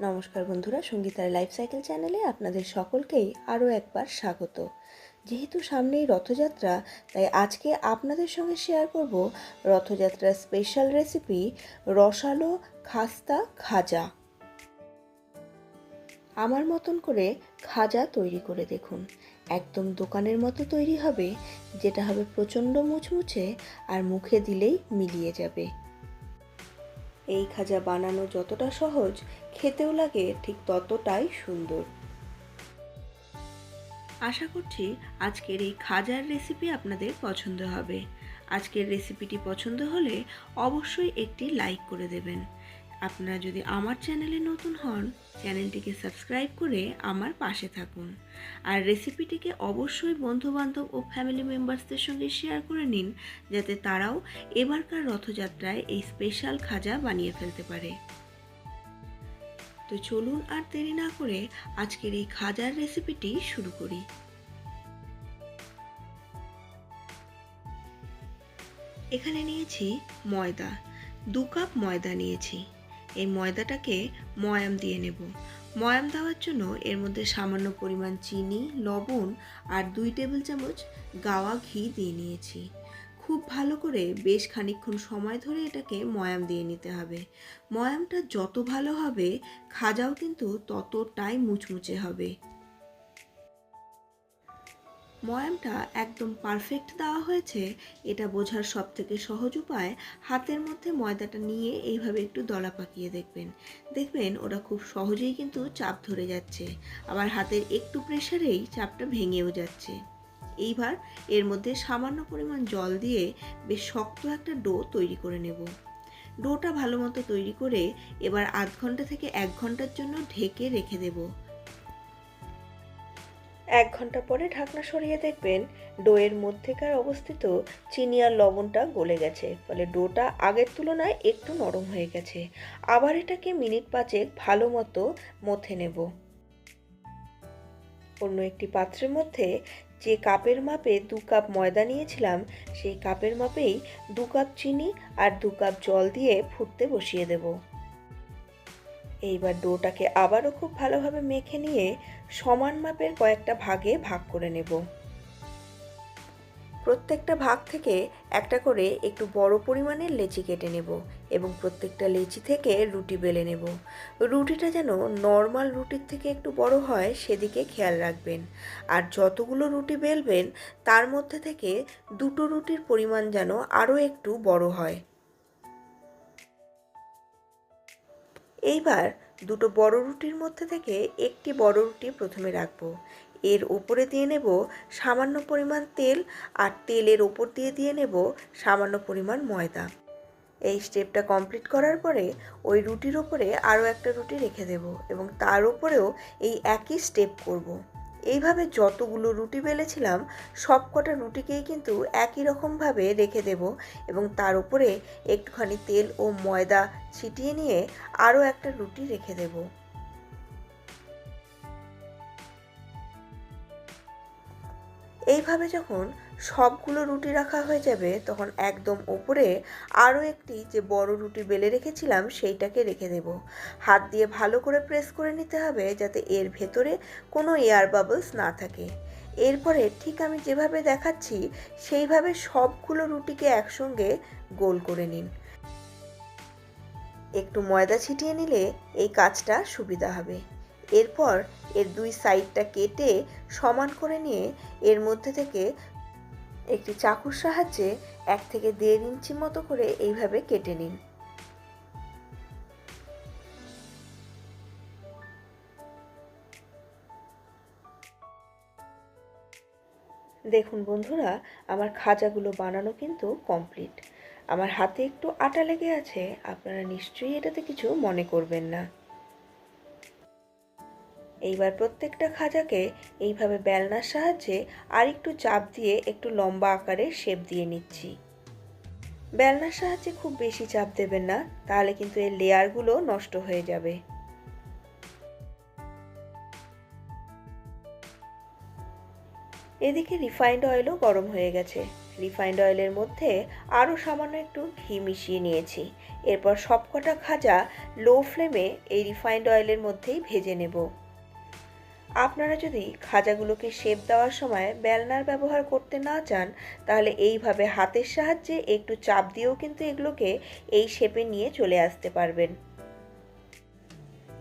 নমস্কার বন্ধুরা, সঙ্গীতার life cycle চ্যানেলে আপনাদের সকলকেই আরও একবার স্বাগত। যেহেতু সামনেই রথযাত্রা, তাই আজকে আপনাদের সঙ্গে শেয়ার করব রথযাত্রার স্পেশাল রেসিপি রসালো খাস্তা খাজা। আমার মতন করে খাজা তৈরি করে দেখুন। একদম দোকানের মতো তৈরি হবে, যেটা হবে প্রচণ্ড মুচমুচে আর মুখে দিলেই মিলিয়ে যাবে। এই খাজা বানানো যতটা সহজ, খেতেও লাগে ঠিক ততটাই সুন্দর। আশা করছি আজকের এই খাজার রেসিপি আপনাদের পছন্দ হবে। আজকের রেসিপিটি পছন্দ হলে অবশ্যই একটি লাইক করে দেবেন। আপনারা যদি আমার চ্যানেলে নতুন হন, চ্যানেলটিকে সাবস্ক্রাইব করে আমার পাশে থাকুন। আর রেসিপিটিকে অবশ্যই বন্ধুবান্ধব ও ফ্যামিলি মেম্বার্সদের সঙ্গে শেয়ার করে নিন, যাতে তারাও এবারকার রথযাত্রায় এই স্পেশাল খাজা বানিয়ে ফেলতে পারে। তো চলুন আর দেরি না করে আজকের এই খাজার রেসিপিটি শুরু করি। এখানে নিয়েছি ময়দা, দু কাপ ময়দা নিয়েছি। এই ময়দাটাকে ময়াম দিয়ে নেব। ময়াম দেওয়ার জন্য এর মধ্যে সামান্য পরিমাণ চিনি, লবণ আর দুই টেবিল চামচ গাওয়া ঘি দিয়ে নিয়েছি। খুব ভালো করে বেশ খানিক্ষণ সময় ধরে এটাকে ময়াম দিয়ে নিতে হবে। ময়ামটা যত ভালো হবে, খাজাও কিন্তু ততটাই মুচমুচে হবে। ময়ামটা একদম পারফেক্ট দেওয়া হয়েছে। এটা বোঝার সব থেকে সহজ উপায়, হাতের মধ্যে ময়দাটা নিয়ে এইভাবে একটু দলা পাকিয়ে দেখবেন। দেখবেন ওটা খুব সহজেই কিন্তু চাপ ধরে যাচ্ছে। আবার হাতের একটু প্রেশারেই চাপটা ভেঙেও যাচ্ছে। এইবার এর মধ্যে সামান্য পরিমাণ জল দিয়ে বেশ শক্ত একটা ডো তৈরি করে নেব। ডোটা ভালো মতো তৈরি করে এবার আধ ঘণ্টা থেকে এক ঘণ্টার জন্য ঢেকে রেখে দেবো। এক ঘণ্টা পরে ঢাকনা সরিয়ে দেখবেন ডোয়ের মধ্যেকার অবস্থিত চিনি আর লবণটা গলে গেছে, ফলে ডোটা আগের তুলনায় একটু নরম হয়ে গেছে। আবার এটাকে মিনিট পাঁচেক ভালো মতো মথে নেব। অন্য একটি পাত্রের মধ্যে যে কাপের মাপে দু কাপ ময়দা নিয়েছিলাম, সেই কাপের মাপেই দু কাপ চিনি আর দু কাপ জল দিয়ে ফুটতে বসিয়ে দেবো। এইবার ডোটাকে আবারও খুব ভালোভাবে মেখে নিয়ে সমান মাপের কয়েকটা ভাগে ভাগ করে নেব। প্রত্যেকটা ভাগ থেকে একটা করে একটু বড় পরিমাণের লেচি কেটে নেব এবং প্রত্যেকটা লেচি থেকে রুটি বেলে নেব। রুটিটা যেন নর্মাল রুটির থেকে একটু বড় হয় সেদিকে খেয়াল রাখবেন। আর যতগুলো রুটি বেলবেন, তার মধ্যে থেকে দুটো রুটির পরিমাণ যেন আরও একটু বড় হয়। এইবার দুটো বড় রুটির মধ্যে থেকে একটি বড় রুটি প্রথমে রাখব এর উপরে দিয়ে নেব সামান্য পরিমাণ তেল আর তেলের ওপর দিয়ে দিয়ে নেব সামান্য পরিমাণ ময়দা এই স্টেপটা কমপ্লিট করার পরে ওই রুটির ওপরে আরও একটা রুটি রেখে দেব এবং তার উপরেও এই একই স্টেপ করব। এইভাবে যতগুলো রুটি বেলেছিলাম, সবকটা রুটিকেই কিন্তু একই রকমভাবে রেখে দেব এবং তার উপরে একটুখানি তেল ও ময়দা ছিটিয়ে নিয়ে আরও একটা রুটি রেখে দেব। এইভাবে যখন সবগুলো রুটি রাখা হয়ে যাবে, তখন একদম ওপরে আরও একটি যে বড় রুটি বেলে রেখেছিলাম, সেইটাকে রেখে দেব। হাত দিয়ে ভালো করে প্রেস করে নিতে হবে যাতে এর ভেতরে কোনো এয়ার বাবলস না থাকে। এরপরে ঠিক আমি যেভাবে দেখাচ্ছি, সেইভাবে সবগুলো রুটিকে একসঙ্গে গোল করে নিন। একটু ময়দা ছিটিয়ে নিলে এই কাজটা সুবিধা হবে। এরপর এর দুই সাইডটা কেটে সমান করে নিয়ে এর মধ্যে থেকে একটি চাকুর সাহায্যে এক থেকে দেড় ইঞ্চি মতো করে এইভাবে কেটে নিন। দেখুন বন্ধুরা, আমার খাজাগুলো বানানো কিন্তু কমপ্লিট। আমার হাতে একটু আটা লেগে আছে, আপনারা নিশ্চয়ই এটাতে কিছু মনে করবেন না। এইবার প্রত্যেকটা খাজাকে এইভাবে বেলনার সাহায্যে আর একটু চাপ দিয়ে একটু লম্বা আকারে শেপ দিয়ে নিচ্ছি। বেলনার সাহায্যে খুব বেশি চাপ দেবেন না, তাহলে কিন্তু এর লেয়ারগুলো নষ্ট হয়ে যাবে। এদিকে রিফাইন্ড অয়েলও গরম হয়ে গেছে। রিফাইন্ড অয়েলের মধ্যে আরও সামান্য একটু ঘি মিশিয়ে নিয়েছি। এরপর সবকটা খাজা লো ফ্লেমে এই রিফাইন্ড অয়েলের মধ্যেই ভেজে নেব। আপনারা যদি খাজাগুলোকে শেপ দেওয়ার সময় বেলনার ব্যবহার করতে না চান, তাহলে এইভাবে হাতের সাহায্যে একটু চাপ দিয়েও কিন্তু এগুলোকে এই শেপে নিয়ে চলে আসতে পারবেন।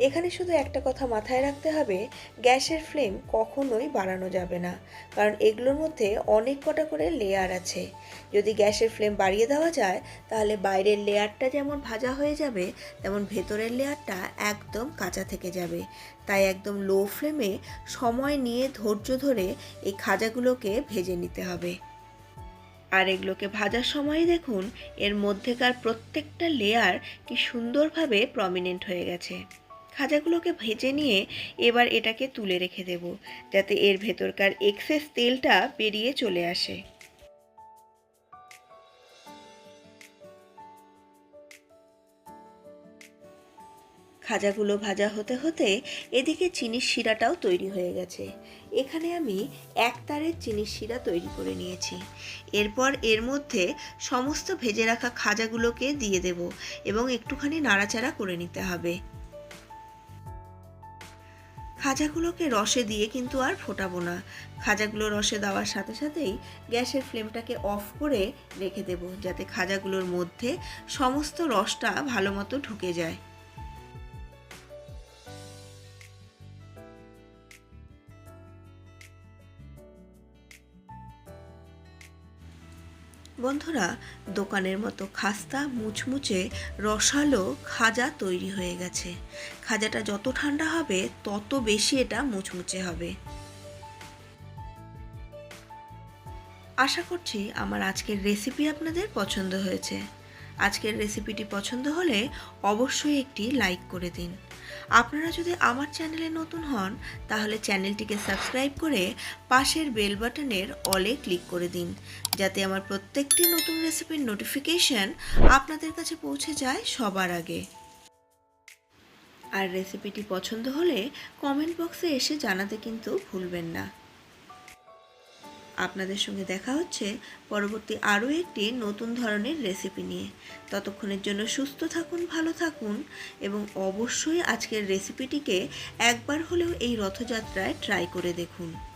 এখানে শুধু একটা কথা মাথায় রাখতে হবে, গ্যাসের ফ্লেম কখনোই বাড়ানো যাবে না। কারণ এগুলোর মধ্যে অনেক কটা করে লেয়ার আছে। যদি গ্যাসের ফ্লেম বাড়িয়ে দেওয়া যায়, তাহলে বাইরের লেয়ারটা যেমন ভাজা হয়ে যাবে, তেমন ভেতরের লেয়ারটা একদম কাঁচা থেকে যাবে। তাই একদম লো ফ্লেমে সময় নিয়ে ধৈর্য ধরে এই খাজাগুলোকে ভেজে নিতে হবে। আর এগুলোকে ভাজার সময় দেখুন, এর মধ্যেকার প্রত্যেকটা লেয়ার কি সুন্দরভাবে প্রমিনেন্ট হয়ে গেছে। খাজাগুলোকে ভেজে নিয়ে এবার এটাকে তুলে রেখে দেব, যাতে এর ভেতরকার এক্সেস তেলটা বেরিয়ে চলে আসে। খাজাগুলো ভাজা হতে হতে এদিকে চিনির শিরাটাও তৈরি হয়ে গেছে। এখানে আমি এক তারের চিনির শিরা তৈরি করে নিয়েছি। এরপর এর মধ্যে সমস্ত ভেজে রাখা খাজাগুলোকে দিয়ে দেব এবং একটুখানি নাড়াচাড়া করে নিতে হবে। খাজাগুলোকে রসে দিয়ে কিন্তু আর ফোটাবো না। খাজাগুলো রসে দেওয়ার সাথে সাথেই গ্যাসের ফ্লেমটাকে অফ করে রেখে দেব, যাতে খাজাগুলোর মধ্যে সমস্ত রসটা ভালো মতো ঢুকে যায়। বন্ধুরা, দোকানের মতো খাস্তা, মুচমুচে, রসালো খাজা তৈরি হয়ে গেছে। খাজাটা যত ঠান্ডা হবে, তত বেশি এটা মুচমুচে হবে। আশা করছি আমার আজকের রেসিপি আপনাদের পছন্দ হয়েছে। আজকের রেসিপিটি পছন্দ হলে অবশ্যই একটি লাইক করে দিন। আপনারা যদি আমার চ্যানেলে নতুন হন, তাহলে চ্যানেলটিকে সাবস্ক্রাইব করে পাশের বেল বাটনের অলে ক্লিক করে দিন, যাতে আমার প্রত্যেকটি নতুন রেসিপির নোটিফিকেশন আপনাদের কাছে পৌঁছে যায় সবার আগে। আর রেসিপিটি পছন্দ হলে কমেন্ট বক্সে এসে জানাতে কিন্তু ভুলবেন না। আপনাদের সঙ্গে দেখা হচ্ছে পরবর্তী আরও একটি নতুন ধরনের রেসিপি নিয়ে। ততক্ষণের জন্য সুস্থ থাকুন, ভালো থাকুন এবং অবশ্যই আজকের রেসিপিটিকে একবার হলেও এই রথযাত্রায় ট্রাই করে দেখুন।